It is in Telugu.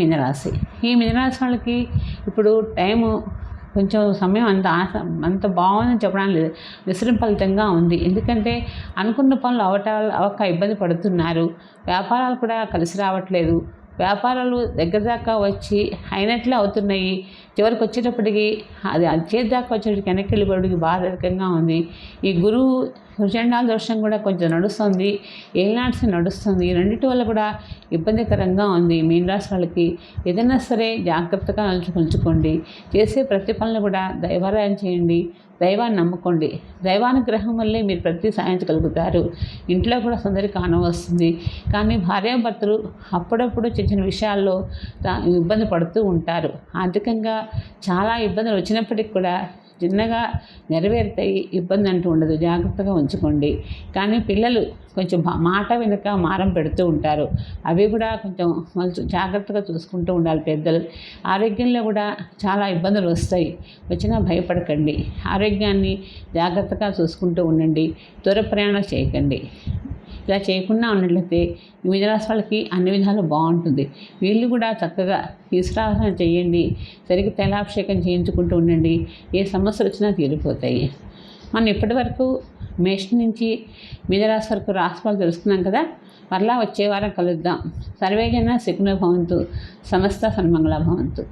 మీనరాశి ఈ మీనరాశి వాళ్ళకి ఇప్పుడు టైము కొంచెం సమయం అంత ఆశ అంత బాగుందని చెప్పడానికి లేదు. విసృంఫలితంగా ఉంది. ఎందుకంటే అనుకున్న పనులు అవట అవక ఇబ్బంది పడుతున్నారు. వ్యాపారాలు కూడా కలిసి రావట్లేదు. వ్యాపారాలు దగ్గర దాకా వచ్చి అయినట్లే అవుతున్నాయి. చివరికి వచ్చేటప్పటికి అది అది చేతి దాకా వచ్చేటప్పటికి వెనక్కి వెళ్ళిపోవడానికి బాధాకరంగా ఉంది. ఈ గురువు హృజండాల దోషం కూడా కొంచెం నడుస్తుంది. ఏలినాడ్స్ నడుస్తుంది. ఈ రెండింటి వల్ల కూడా ఇబ్బందికరంగా ఉంది. మీన రాశి వాళ్ళకి ఏదైనా సరే జాగ్రత్తగా నలుచుకుంచుకోండి చేసే ప్రతి పనులు కూడా దైవారాయం చేయండి. దైవాన్ని నమ్ముకోండి. దైవానుగ్రహం వల్లే మీరు ప్రతి సాధించగలుగుతారు. ఇంట్లో కూడా సందడి కానవస్తుంది కానీ భార్యాభర్తలు అప్పుడప్పుడు చిన్న చిన్న విషయాల్లో ఇబ్బంది పడుతూ ఉంటారు. ఆర్థికంగా చాలా ఇబ్బందులు వచ్చినప్పటికి కూడా చిన్నగా నెరవేరుతాయి. ఇబ్బంది అంటూ ఉండదు. జాగ్రత్తగా ఉంచుకోండి. కానీ పిల్లలు కొంచెం మాట వెనుక మారం పెడుతూ ఉంటారు. అవి కూడా కొంచెం మంచి జాగ్రత్తగా చూసుకుంటూ ఉండాలి పెద్దలు. ఆరోగ్యంలో కూడా చాలా ఇబ్బందులు వస్తాయి. వచ్చినా భయపడకండి. ఆరోగ్యాన్ని జాగ్రత్తగా చూసుకుంటూ ఉండండి. దూర ప్రయాణం చేయకండి. ఇలా చేయకుండా ఉన్నట్లయితే ఈ మిథునరాశి వాళ్ళకి అన్ని విధాలు బాగుంటుంది. వీళ్ళు కూడా చక్కగా ఈశ్వరాధన చేయండి. సరిగ్గా తైలాభిషేకం చేయించుకుంటూ ఉండండి. ఏ సమస్యలు వచ్చినా తీరిపోతాయి. మనం ఇప్పటివరకు మేషం నుంచి మిథునరాశి వరకు రాశిఫలాలు తెలుసుకున్నాం కదా? మరలా వచ్చే వారం కలుద్దాం. సర్వేజన శకున భవంతు. సమస్త సన్మంగళ భవంతు.